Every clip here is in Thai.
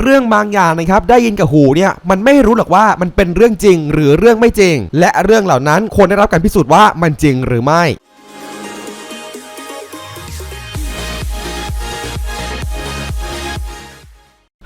เรื่องบางอย่างนะครับได้ยินกับหูเนี่ยมันไม่รู้หรอกว่ามันเป็นเรื่องจริงหรือเรื่องไม่จริง และเรื่องเหล่านั้นควรได้รับการพิสูจน์ว่ามันจริงหรือไม่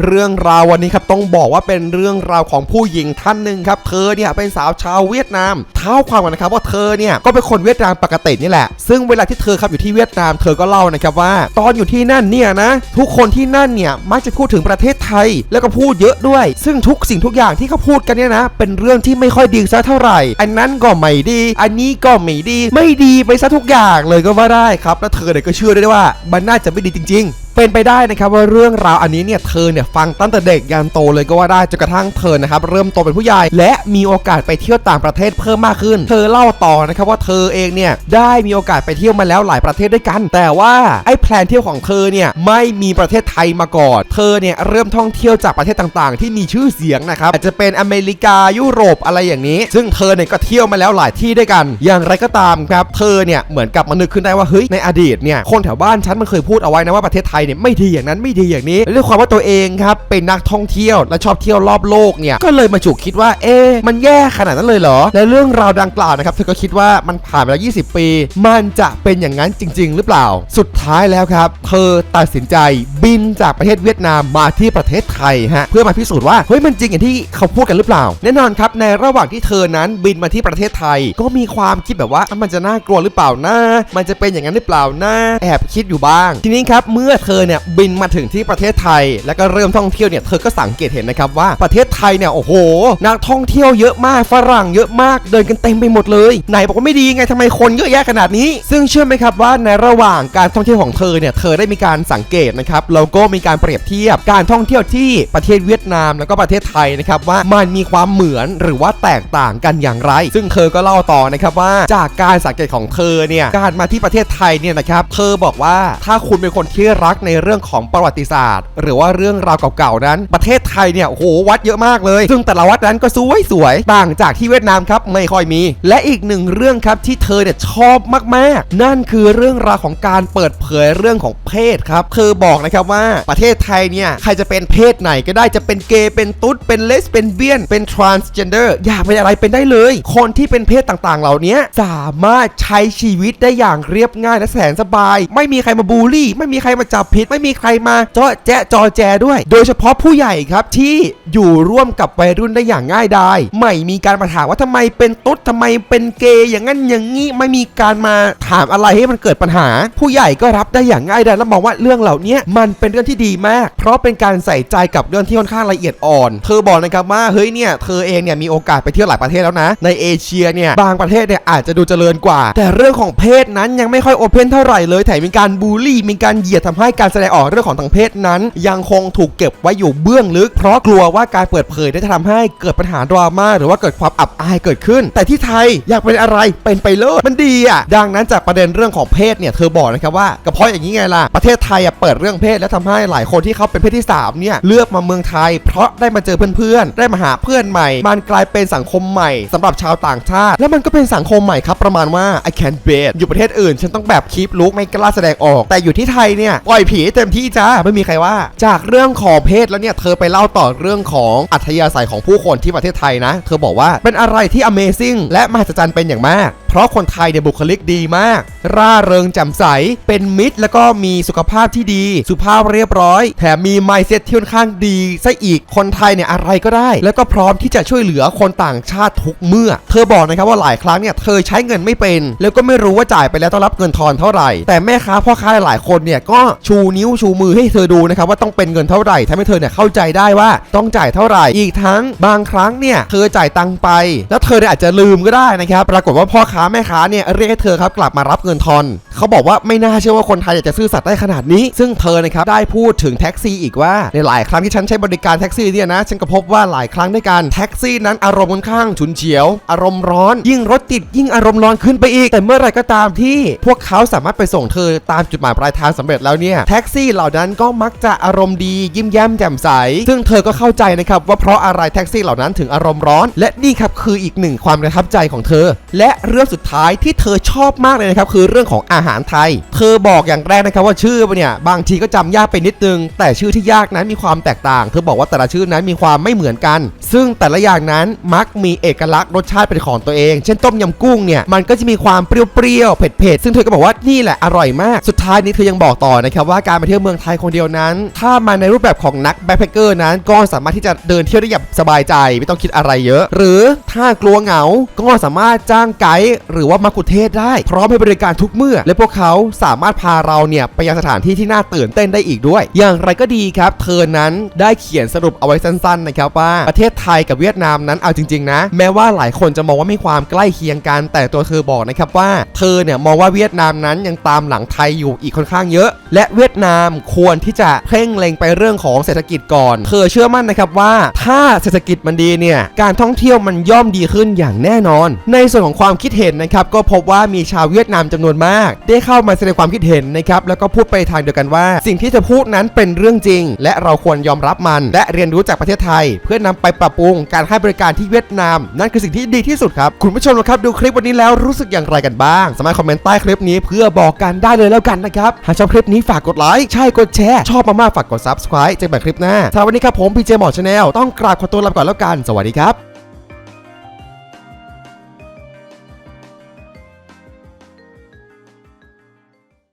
เรื่องราววันนี้ครับต้องบอกว่าเป็นเรื่องราวของผู้หญิงท่านหนึ่งครับ เธอเนี่ยเป็นสาวชาวเวียดนาม เท้าความกันนะครับว่าเธอเนี่ยก็เป็นคนเวียดนามปกตินี่แหละ ซึ่งเวลาที่เธอครับอยู่ที่เวียดนาม เธอก็เล่านะครับว่า ตอนอยู่ที่นั่นเนี่ยนะทุกคนที่นั่นเนี่ยมักจะพูดถึงประเทศไทย แล้วก็พูดเยอะด้วย ซึ่งทุกสิ่งทุกอย่างที่เขาพูดกันเนี่ยนะ เป็นเรื่องที่ไม่ค่อยดีสักเท่าไหร่ อันนั้นก็ไม่ดี อันนี้ก็ไม่ดี ไม่ดีไปซะทุกอย่างเลยก็ว่าได้ครับ แล้วเธอเนี่ยก็เชื่อได้ว่ามันน่าจะไม่ดีจริง ๆ เป็นไปได้นะครับว่าเรื่องราวอันนี้เนี่ยเธอเนี่ยฟังตั้งแต่เด็กยันโตเลยก็ว่าได้จนกระทั่งเธอนะครับเริ่มโตเป็นผู้ใหญ่และมีโอกาสไปเที่ยวต่างประเทศเพิ่มมากขึ้น เธอเล่าต่อนะครับว่าเธอเองเนี่ยได้มีโอกาสไปเที่ยวมาแล้วหลายประเทศด้วยกัน แต่ว่าไอ้แพลนเที่ยวของเธอเนี่ยไม่มีประเทศไทยมาก่อน เธอเนี่ยเริ่มท่องเที่ยวจากประเทศต่างๆ ที่มีชื่อเสียงนะครับอาจจะเป็นอเมริกายุโรปอะไรอย่างนี้ ซึ่งเธอเนี่ยก็เที่ยวมาแล้วหลายที่ด้วยกัน อย่างไรก็ตามครับเธอเนี่ยเหมือนกับมานึกขึ้นได้ว่าเฮ้ยในอดีตเนี่ยคนแถวบ้านฉันมันเคยพูดเอาไว้นะว่าประเทศไทยเนี่ยไม่ดีอย่างนั้นไม่ดีอย่างนี้ด้วยความว่าตัวเองครับเป็นนักท่องเที่ยวและชอบเที่ยวรอบโลกเนี่ยก็เลยมาจุกคิดว่าเอ๊มันแย่ขนาดนั้นเลยเหรอ และเรื่องราวดังกล่าวนะครับเธอก็คิดว่ามันผ่านไปแล้ว 20 ปี มันจะเป็นอย่างนั้นจริง ๆ หรือเปล่า สุดท้ายแล้วครับ เธอตัดสินใจบินจากประเทศเวียดนามมาที่ประเทศไทยฮะเพื่อมาพิสูจน์ว่าเฮ้ยมันจริงอย่างที่เขาพูดกันหรือเปล่า แน่นอนครับในระหว่างที่เธอนั้นบินมาที่ประเทศไทย ก็มีความคิดแบบว่ามันจะน่ากลัวหรือเปล่านะมันจะเป็นอย่างนั้นหรือเปล่านะแอบคิดอยู่บ้าง ทีนี้ครับเมื่อเธอเนี่ยบินมาถึงที่ประเทศไทย แล้วก็เริ่มท่องเที่ยวเนี่ยเธอก็สังเกตเห็นนะครับว่าประเทศไทยเนี่ยโอ้โห นักท่องเที่ยวเยอะมากฝรั่งเยอะมากเดินกันเต็มไปหมดเลยไหนบอกว่าไม่ดีไงทำไมคนเยอะแยะขนาดนี้ ซึ่งเชื่อไหมครับว่าในระหว่างการท่องเที่ยวของเธอเนี่ยเธอได้มีการสังเกตนะครับแล้วก็มีการเปรียบเทียบการท่องเที่ยวที่ประเทศเวียดนามแล้วก็ประเทศไทยนะครับว่ามันมีความเหมือนหรือว่าแตกต่างกันอย่างไร ซึ่งเธอก็เล่าต่อนะครับว่าจากการสังเกตของเธอเนี่ยการมาที่ประเทศไทยเนี่ยนะครับเธอบอกว่าถ้าคุณเป็นคนที่รักในเรื่องของประวัติศาสตร์ หรือว่าเรื่องราวเก่าๆนั้น ประเทศไทยเนี่ยโอ้โหวัดเยอะมากเลย ซึ่งแต่ละวัดนั้นก็สวยสวยๆต่างจากที่เวียดนามครับไม่ค่อยมี และอีกหนึ่งเรื่องครับที่เธอเนี่ยชอบมากๆ นั่นคือเรื่องราวของการเปิดเผยเรื่องของเพศครับเธอบอกนะครับว่าประเทศไทยเนี่ยใครจะเป็นเพศไหนก็ได้จะเป็นเกย์เป็นตุ๊ดเป็นเลสเป็นเบี้ยนเป็น transgender อยากเป็นอะไรเป็นได้เลย คนที่เป็นเพศต่างๆ เหล่านี้สามารถใช้ชีวิตได้อย่างเรียบง่ายและแสนสบาย ไม่มีใครมาบูลลี่ ไม่มีใครมาจับผิดไม่มีใครมาเจาะแจ๊ะจอแจด้วย โดยเฉพาะผู้ใหญ่ครับที่อยู่ร่วมกับวัยรุ่นได้อย่างง่ายดายไม่มีการมาถามว่าทำไมเป็นตุ๊ดทำไมเป็นเกย์อย่างนั้นอย่างนี้ไม่มีการมาถามอะไรให้มันเกิดปัญหา ผู้ใหญ่ก็รับได้อย่างง่ายดายและมองว่าเรื่องเหล่านี้มันเป็นเรื่องที่ดีมาก เพราะเป็นการใส่ใจกับเรื่องที่ค่อนข้างละเอียดอ่อน เธอบอกนะครับว่าเฮ้ยเนี่ยเธอเองเนี่ยมีโอกาสไปเที่ยวหลายประเทศแล้วนะ ในเอเชียเนี่ยบางประเทศเนี่ยอาจจะดูเจริญกว่า แต่เรื่องของเพศนั้นยังไม่ค่อยโอเพนเท่าไหร่เลยแถมมีการบูลลี่มีการเหยียดทำให้กาการแสดงออกเรื่องของทางเพศนั้น ยังคงถูกเก็บไว้อยู่เบื้องลึก เพราะกลัวว่าการเปิดเผยได้จะทำให้เกิดปัญหาดราม่าหรือว่าเกิดความอับอายเกิดขึ้น แต่ที่ไทยอยากเป็นอะไรเป็นไปเลยมันดีอะดังนั้นจากประเด็นเรื่องของเพศเนี่ยเธอบอกนะครับว่าก็เพาะอย่างนี้ไงล่ะประเทศไทยอะเปิดเรื่องเพศแล้วทำให้หลายคนที่เขาเป็นเพศที่สามเนี่ยเลือกมาเมืองไทย เพราะได้มาเจอเพื่อนๆได้มาหาเพื่อนใหม่ มันกลายเป็นสังคมใหม่สำหรับชาวต่างชาติ แล้วมันก็เป็นสังคมใหม่ครับประมาณว่า I can't bear อยู่ประเทศอื่น ฉันต้องแบบคีปลุกไม่กล้าแสดงออก แต่อยู่ที่ไทยเนี่ยปล่อยผีให้เต็มที่จ้าไม่มีใครว่า จากเรื่องของเพศแล้วเนี่ยเธอไปเล่าต่อเรื่องของอัธยาศัยของผู้คนที่ประเทศไทยนะ เธอบอกว่าเป็นอะไรที่ Amazing และมหัศจรรย์เป็นอย่างมาก ราะคนไทยเนี่ยบุคลิกดีมาก ร่าเริงแจ่มใส เป็นมิตรแล้วก็มีสุขภาพที่ดี สุภาพเรียบร้อย แถมมีไมเซ็ตที่ค่อนข้างดีซะอีกคนไทยเนี่ยอะไรก็ได้ แล้วก็พร้อมที่จะช่วยเหลือคนต่างชาติทุกเมื่อ เธอบอกนะครับว่าหลายครั้งเนี่ยเธอใช้เงินไม่เป็น แล้วก็ไม่รู้ว่าจ่ายไปแล้วต้องรับเงินทอนเท่าไหร่ แต่แม่ค้าพ่อค้าหลายคนเนี่ยก็ชูนิ้วชูมือให้เธอดูนะครับว่าต้องเป็นเงินเท่าไหร่ทำให้เธอเนี่ยเข้าใจได้ว่าต้องจ่ายเท่าไหร่ อีกทั้งบางครั้งเนี่ยเธอจ่ายตังค์ไป แล้วเธอเนี่ยอาจจะลืมก็ได้นะครับ ปรากฏว่าพ่อค้าแม่ค้าเนี่ยเรียกให้เธอครับกลับมารับเงินทอน เขาบอกว่าไม่น่าเชื่อว่าคนไทยอยากจะซื่อสัตย์ได้ขนาดนี้ ซึ่งเธอนะครับได้พูดถึงแท็กซี่อีกว่าในหลายครั้งที่ฉันใช้บริการแท็กซี่เนี่ยนะฉันก็พบว่าหลายครั้งด้วยกันแท็กซี่นั้นอารมณ์ค่อนข้างฉุนเฉียว อารมณ์ร้อน ยิ่งรถติดยิ่งอารมณ์ร้อนขึ้นไปอีก แต่เมื่อไรก็ตามที่พวกเขาสามารถไปส่งเธอตามจุดหมายปลายทางสำเร็จแล้วเนี่ยแท็กซี่เหล่านั้นก็มักจะอารมณ์ดียิ้มแย้มแจ่มใส ซึ่งเธอก็เข้าใจนะครับว่าเพราะอะไรแท็กซี่เหล่านั้นถึงอารมณ์ร้อน และนี่ครับคืออีกหนึ่งความประทับใจของเธอ และเรื่องรื่องสุดท้ายที่เธอชอบมากเลยนะครับคือเรื่องของอาหารไทย เธอบอกอย่างแรกนะครับว่าชื่อเนี่ยบางทีก็จำยากไปนิดนึง แต่ชื่อที่ยากนั้นมีความแตกต่าง เธอบอกว่าแต่ละชื่อนั้นมีความไม่เหมือนกัน ซึ่งแต่ละอย่างนั้นมักมีเอกลักษณ์รสชาติเป็นของตัวเอง เช่นต้มยำกุ้งเนี่ยมันก็จะมีความเปรี้ยวๆเผ็ดๆซึ่งเธอก็บอกว่านี่แหละอร่อยมากสุดท้ายนี้เธอยังบอกต่อนะครับว่าการมาเที่ยวเมืองไทยคนเดียวนั้น ถ้ามาในรูปแบบของนักแบ็คแพคเกอร์นั้นก็สามารถที่จะเดินเที่ยวได้อย่างสบายใจ ไม่ต้องคิดอะไรเยอะ หรือถ้ากลัวเหงาก็สามารถจ้างไกด์หรือว่ามาคุเทศได้ พร้อมให้บริการทุกเมื่อ และพวกเขาสามารถพาเราเนี่ยไปยังสถานที่ที่น่าตื่นเต้นได้อีกด้วย อย่างไรก็ดีครับ เธอนั้นได้เขียนสรุปเอาไว้สั้นๆนะครับว่าประเทศไทยกับเวียดนามนั้นเอาจริงๆนะ แม้ว่าหลายคนจะมองว่ามีความใกล้เคียงกัน แต่ตัวเธอบอกนะครับว่า เธอเนี่ยมองว่าเวียดนามนั้นยังตามหลังไทยอยู่อีกค่อนข้างเยอะ และเวียดนามควรที่จะเพ่งเล็งไปเรื่องของเศรษฐกิจก่อน เธอเชื่อมั่นนะครับว่าถ้าเศรษฐกิจมันดีเนี่ยการท่องเที่ยวมันย่อมดีขึ้นอย่างแน่นอน ในส่วนของความคิดเห็นนะครับก็พบว่ามีชาวเวียดนามจำนวนมาก ได้เข้ามาแสดงความคิดเห็นนะครับแล้วก็พูดไปทางเดียวกันว่า สิ่งที่เธอพูดนั้นเป็นเรื่องจริง และเราควรยอมรับมัน และเรียนรู้จากประเทศไทย เพื่อนำไปปรับปรุงการให้บริการที่เวียดนาม นั่นคือสิ่งที่ดีที่สุดครับคุณผู้ชมครับดูคลิปวันนี้แล้วรู้สึกอย่างไรกันบ้าง สามารถคอมเมนต์ใต้คลิปนี้เพื่อบอกกันได้เลยแล้วกันนะครับหากชอบคลิปนี้ฝากกดไลค์ใช่กดแชร์ชอบมากๆฝากกด subscribe เจอกันใหม่คลิปหน้าสำหรับวันนี้ครับผมพีเจหมอชาแนลต้องกราบขอตัวลาไปก่อนแล้วกันสวัสดีครับ